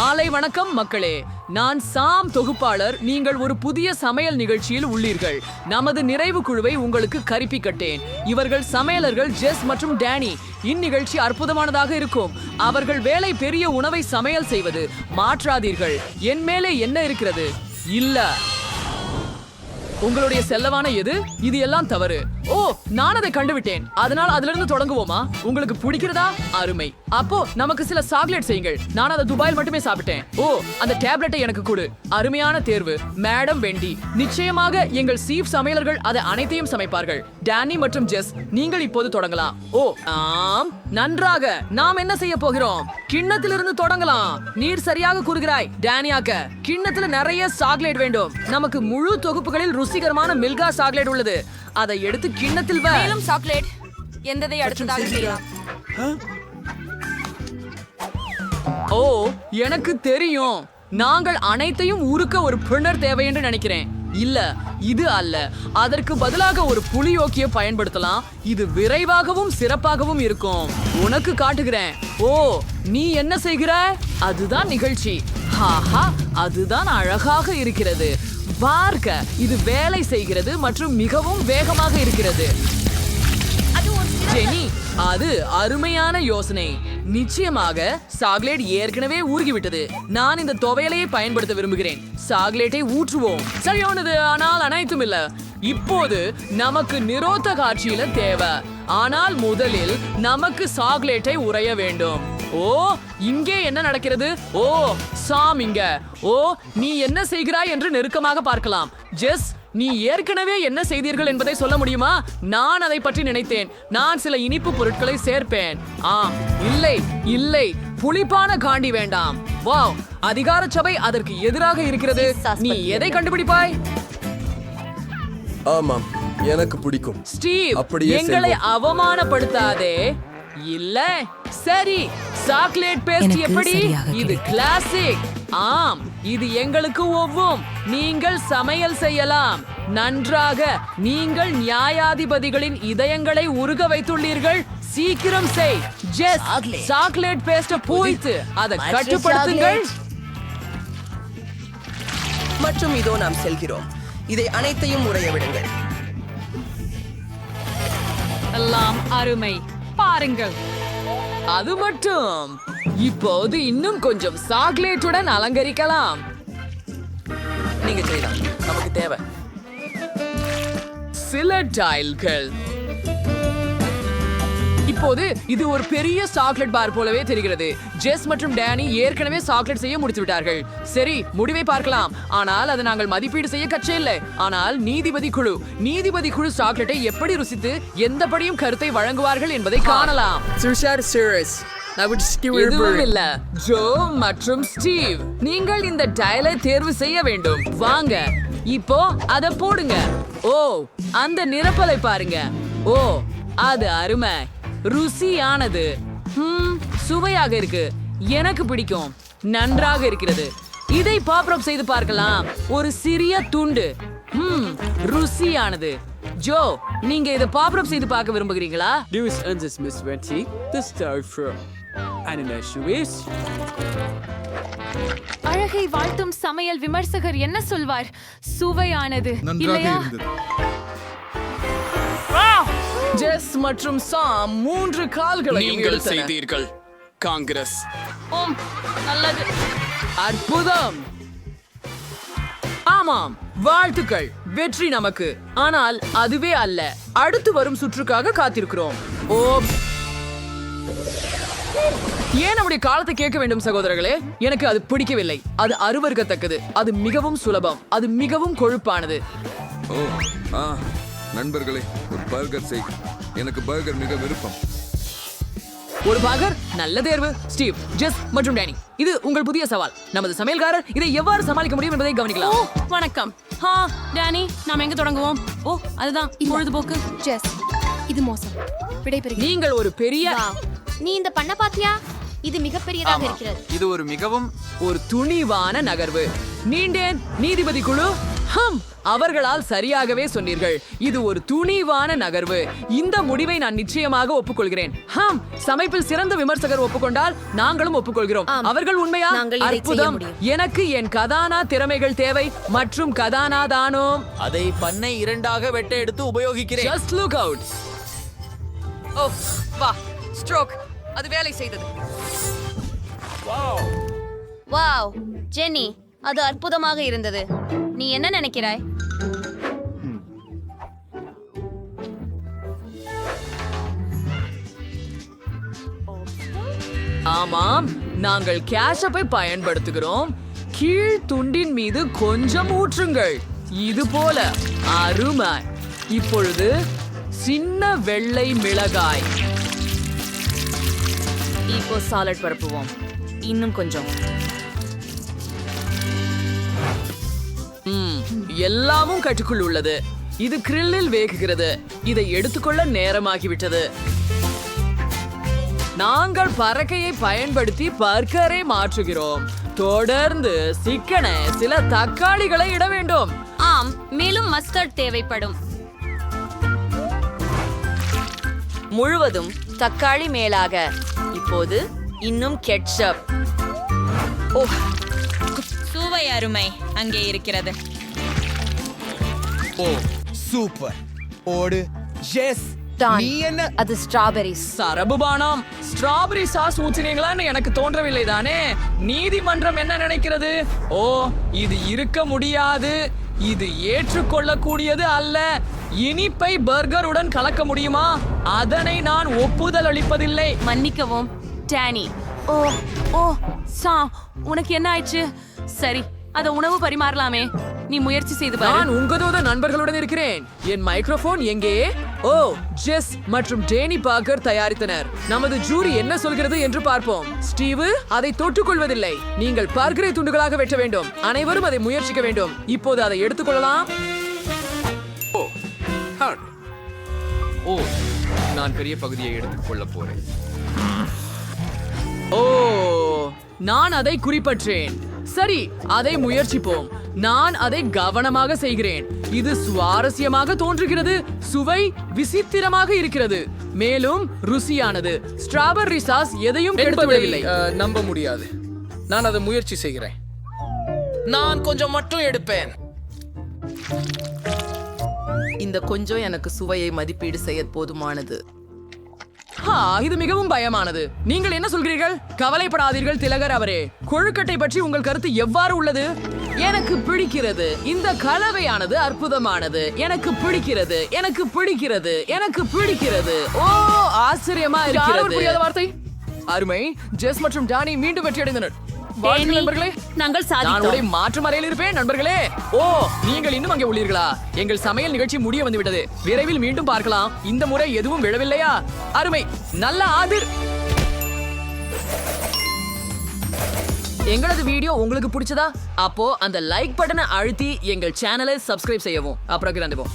மாலை வணக்கம் மக்களே. நான் சாம் தொகுப்பாளர் நீங்கள் ஒரு புதிய சமையல் நிகழ்ச்சியில் உள்ளீர்கள். நமது நிறைவு குழுவை உங்களுக்கு கரிப்பிக்கட்டேன். இவர்கள் சமையலர்கள் ஜெஸ் மற்றும் டேனி. இந்நிகழ்ச்சி அற்புதமானதாக இருக்கும். அவர்கள் வேலை பெரிய உணவை சமையல் செய்வது. மாற்றாதீர்கள். என் மேலே என்ன இருக்கிறது? இல்ல. உங்களுடைய செல்லவான எது? இது எல்லாம் தவறு. ஓ நான் அதை கண்டுவிட்டேன். அதனால் அதுல இருந்து தொடங்குவோமா? உங்களுக்கு பிடிக்கிறதா? அருமை. அப்போ நமக்கு சில சாக்லேட் செய்யுங்கள். நான் அதை துபாயில் மட்டுமே சாப்பிட்டேன். ஓ அந்த டேப்லெட்டை எனக்கு கொடு. அருமையான தேர்வு. Madam Wendy. நிச்சயமாக எங்கள் சீஃப் சமையலர்கள் அதை அனைத்தையும் சமைப்பார்கள். டேனி மற்றும் ஜெஸ் நீங்கள் இப்போது தொடங்கலாம். ஓ ஆம். நன்றாக. நாம் என்ன செய்ய போகிறோம்? கிண்ணத்திலிருந்து தொடங்கலாம். நீர் சரியாக கூறுகிறாய். டேனியாக்க கிண்ணத்துல நிறைய சாக்லேட் வேண்டும். நமக்கு முழு தொகுப்புகளில் ருசிகரமான மில்கா சாக்லேட் உள்ளது. அதை எடுத்து கிண்ணத்தில் வை. மேலும் சாக்லேட். எந்ததை அடுத்ததாக செய்யலாம்? ஓ எனக்கு தெரியும். நாங்கள் அனைத்தையும் உருக்க ஒரு பின்னர் தேவை என்று நினைக்கிறேன். இல்ல இது அல்ல. அதற்கு பதிலாக ஒரு புளியோக்கிய பயன்படுத்தலாம். இது விரைவாகவும் சிறப்பாகவும் இருக்கும். உனக்கு காட்டுகிறேன். ஓ நீ என்ன செய்கிறாய் அதுதான் நிகழ்ச்சி. ஆஹா அதுதான் அழகாக இருக்கிறது. பார்க்க இது வேலை செய்கிறது மற்றும் மிகவும் வேகமாக இருக்கிறது. ஜெனி அது அருமையான யோசனை. நிச்சயமாக சாக்லேட் ஏற்கனவே ஊறுகிவிட்டது. நான் இந்த துவையலையை பயன்படுத்த விரும்புகிறேன். சாக்லேட்டை ஊற்றுவோம். சரியானது ஆனால் அனைத்தும் இல்ல. இப்போது நமக்கு நிரோத்த காட்சியில தேவை. ஆனால் முதலில் நமக்கு சாக்லேட்டை உறைய வேண்டும். ஓ இங்கே என்ன நடக்கிறது? ஓ சாம் இங்க. ஓ நீ என்ன செய்கிறாய் என்று நெருக்கமாக பார்க்கலாம். ஜெஸ் நீ ஏற்கனவே என்ன செய்தீர்கள் என்பதை சொல்ல முடியுமா? நான் அதை பற்றி நினைத்தேன். நான் சில இனிப்பு பொருட்களை சேர்ப்பேன். ஆம் இல்லை இல்லை. புளிப்பான காண்டி வேண்டாம். வாவ் அதிகார சபை அதற்கு எதிராக இருக்கிறது. நீ எதை கண்டுபிடிப்பாய்? ஆமாம் எனக்கு பிடிக்கும். ஸ்டீவ் அப்படியே எங்களை. அவமானப்படுத்தாதே. இல்ல. சரி சாக்லேட் பேஸ்ட் எப்படி? இது கிளாசிக் ஆம் இது எங்களுக்கு ஒவ்வும். நீங்கள் சமையல் செய்யலாம். நன்றாக நீங்கள் நியாயாதிபதிகளின் இதயங்களை உருக வைத்துள்ளீர்கள். சீக்கிரம் செய். ஜெஸ் சாக்லேட். பேஸ்ட பூய்த்து அதை கட்டுப்படுத்துங்கள். மற்றும் இதோ நாம் செல்கிறோம். இதை அனைத்தையும் உறைய விடுங்கள். எல்லாம் அருமை. பாருங்கள். அது மட்டும். இப்போது இன்னும் கொஞ்சம் சாக்லேட்டுடன் அலங்கரிக்கலாம். நீங்க செய்யலாம். நமக்கு தேவை. சில டைல்கள். இப்போது இது ஒரு பெரிய சாக்லேட் பார் போலவே தெரிகிறது. ஜெஸ் மற்றும் டேனி ஏற்கனவே சாக்லேட் செய்ய முடித்து விட்டார்கள். சரி முடிவை பார்க்கலாம். ஆனால் அதை நாங்கள் மதிப்பீடு செய்ய கச்சே இல்லை. ஆனால் நீதிபதி குழு நீதிபதி குழு சாக்லேட்டை எப்படி ருசித்து எந்தபடியும் கருத்தை வழங்குவார்கள் என்பதை காணலாம். சிரஸ் எதுவும் இல்ல. ஜோ மற்றும் ஸ்டீவ் நீங்கள் இந்த டயலை தேர்வு செய்ய வேண்டும். வாங்க. இப்போ அத போடுங்க. ஓ அந்த நிரப்பலை பாருங்க. ஓ அது அருமை. ருசியானது. ஹம், சுவையாக இருக்கு. எனக்கு பிடிக்கும். நன்றாக இருக்கிறது. இதை பாப்ரப் செய்து பார்க்கலாம். ஒரு சிறிய துண்டு. ஹம், ருசியானது. ஜோ நீங்க இதை பாப்ரப் செய்து பார்க்க விரும்புகிறீங்களா? Lewis Ernst Miss Venti, the star from. அழகை வாழ்த்தும் சமையல் விமர்சகர் என்ன சொல்வார்? சுவையானது நன்றாக இல்லையா? இருந்தது. ஜெஸ் மற்றும் சாம் மூன்று கால்களை நீங்கள் செய்தீர்கள். காங்கிரஸ். ஓம் நல்லது. அற்புதம். ஆமாம் வாழ்த்துக்கள். வெற்றி நமக்கு. ஆனால் அதுவே அல்ல. அடுத்து வரும் சுற்றுக்காக காத்திருக்கிறோம். ஓ ஏன் நம்முடைய காலத்தை கேட்க வேண்டும் சகோதரர்களே? எனக்கு அது பிடிக்கவில்லை. அது அருவருக்கத்தக்கது. அது மிகவும் சுலபம். அது மிகவும் கொழுப்பானது. ஓ ஆ. நண்பர்களே ஒரு பர்கர் செய். எனக்கு பர்கர் மிக விருப்பம். ஒரு பாகர் நல்ல தேர்வு. ஸ்டீவ் ஜெஸ் மற்றும் டேனி இது உங்கள் புதிய சவால். நமது சமையல்காரர் இதை எவ்வாறு சமாளிக்க முடியும் என்பதை ஓ கவனிக்கலாம் வணக்கம். ஹா டேனி நாம் எங்க தொடங்குவோம்? ஓ அதுதான் பொழுதுபோக்கு. ஜெஸ் இது மோசம். விடைபெறுகிறேன். நீங்கள் ஒரு பெரிய. நீ இந்த பண்ண பாத்தியா? இது மிகப்பெரியதாக இருக்கிறது. இது ஒரு மிகவும் ஒரு துணிவான நகர்வு. நீண்டேன் நீதிபதி குழு ஹம் அவர்களால் சரியாகவே சொன்னீர்கள். இது ஒரு துணிவான நகர்வு. இந்த முடிவை நான் நிச்சயமாக ஒப்புக்கொள்கிறேன். ஹம் சமைப்பில் சிறந்த விமர்சகர் ஒப்புக்கொண்டால் நாங்களும் ஒப்புக்கொள்கிறோம். அவர்கள் உண்மையா? அற்புதம். எனக்கு என் கதானா திறமைகள் தேவை. மற்றும் கதானா தானோம் அதை பண்ணை இரண்டாக வெட்ட எடுத்து உபயோகிக்கிறேன். ஜஸ்ட் லுக் அவுட் ஓ வா ஸ்ட்ரோக் அது வேலை செய்தது. வாவ் ஜென்னி அது அற்புதமாக இருந்தது. நீ என்ன நினைக்கிறாய்? ஆமாம் நாங்கள் கேஷப்பை பயன்படுத்துகிறோம். கீழ் துண்டின் மீது கொஞ்சம் ஊற்றுங்கள். இது போல அருமை. இப்பொழுது சின்ன வெள்ளை மிளகாய். இப்போ சாலட் பரப்புவோம். இன்னும் கொஞ்சம். எல்லாமும் கட்டுக்குள் உள்ளது. இது கிரில்லில் வேகுகிறது. இதை எடுத்துக்கொள்ள நேரமாகிவிட்டது. நாங்கள் பறக்கையை பயன்படுத்தி பர்கரை மாற்றுகிறோம். தொடர்ந்து சிக்கன சில தக்காளிகளை இட வேண்டும். ஆம் மேலும் மஸ்டர்ட் தேவைப்படும். முழுவதும் தக்காளி மேலாக. இப்போது இன்னும் கெட்சப் ஓ சுவை அருமை அங்கே இருக்கிறது. ஓ சூப்பர் ஓடு. எஸ் நீ என்ன? அது ஸ்ட்ராபெரிஸ் சரபுபானம் ஸ்ட்ராபெரி சாஸ் ஊற்றினீங்களான்னு எனக்கு தோன்றவில்லை தானே? நீதிமன்றம் என்ன நினைக்கிறது? ஓ இது இருக்க முடியாது. இது ஏற்றுக்கொள்ளக்கூடியது அல்ல. இனிப்பை பர்கருடன் கலக்க முடியுமா? அதனை நான் ஒப்புதல் அளிப்பதில்லை. மன்னிக்கவும் டேனி. ஓ ஓ சா உனக்கு என்ன ஆயிடுச்சு? சரி அத உணவு பரிமாறலாமே. நீ முயற்சி செய்து பாரு. நான் உங்களோட நண்பர்களுடன் இருக்கிறேன். என் மைக்ரோஃபோன் எங்கே? ஓ ஜெஸ் மற்றும் டேனி பார்க்கர் தயாரித்தனர். நமது ஜூரி என்ன சொல்கிறது என்று பார்ப்போம். ஸ்டீவு அதை தொட்டுக்கொள்வதில்லை. நீங்கள் பார்க்கரை துண்டுகளாக வெட்ட வேண்டும். அனைவரும் அதை முயற்சிக்க வேண்டும். இப்போது அதை எடுத்துக்கொள்ளலாம். ஓ நான் பெரிய பகுதியை எடுத்துக் கொள்ளப் போறேன். ஓ நான் அதை குறிப்பற்றேன். சரி அதை முயற்சிப்போம். நான் அதை கவனமாக செய்கிறேன். இது சுவாரஸ்யமாக தோன்றுகிறது. சுவை விசித்திரமாக இருக்கிறது. மேலும் ருசியானது. ஸ்ட்ராபெர்ரி சாஸ் எதையும் கெடுத்து என்பதை விடவில்லை அஹ், நம்ப முடியாது. நான் அதை முயற்சி செய்கிறேன். நான் கொஞ்சம் மட்டும் எடுப்பேன். இந்த கொஞ்சம் எனக்கு சுவையை மதிப்பீடு செய்ய போதுமானது. இது மிகவும் பயமானது. நீங்கள் என்ன சொல்கிறீர்கள்? கவலைப்படாதீர்கள் திலகர் அவரே. கொழுக்கட்டை பற்றி உங்கள் கருத்து எவ்வாறு உள்ளது? எனக்கு பிடிக்கிறது. இந்த கலவையானது அற்புதமானது. எனக்கு பிடிக்கிறது. எனக்கு பிடிக்கிறது. எனக்கு பிடிக்கிறது. ஓ ஆச்சரியமா இருக்கிறது. புரியாத வார்த்தை? அருமை. ஜெஸ் மற்றும் டானி மீண்டும் வெற்றி அடைந்தனர் நண்பர்களே. நாங்கள் சாதித்தோம். மாற்று மறையில் இருப்பேன் நண்பர்களே. ஓ நீங்கள் இன்னும் அங்கே உள்ளீர்களா? எங்கள் சமையல் நிகழ்ச்சி முடிய வந்து விட்டது விரைவில் மீண்டும் பார்க்கலாம். இந்த முறை எதுவும் விழவில்லையா? அருமை. நல்ல ஆதிர். எங்களது வீடியோ உங்களுக்கு பிடிச்சதா? அப்போ அந்த லைக் பட்டனை அழுத்தி எங்கள் சேனலை சப்ஸ்கிரைப் செய்யவும். அப்புறம் கிளம்புவோம்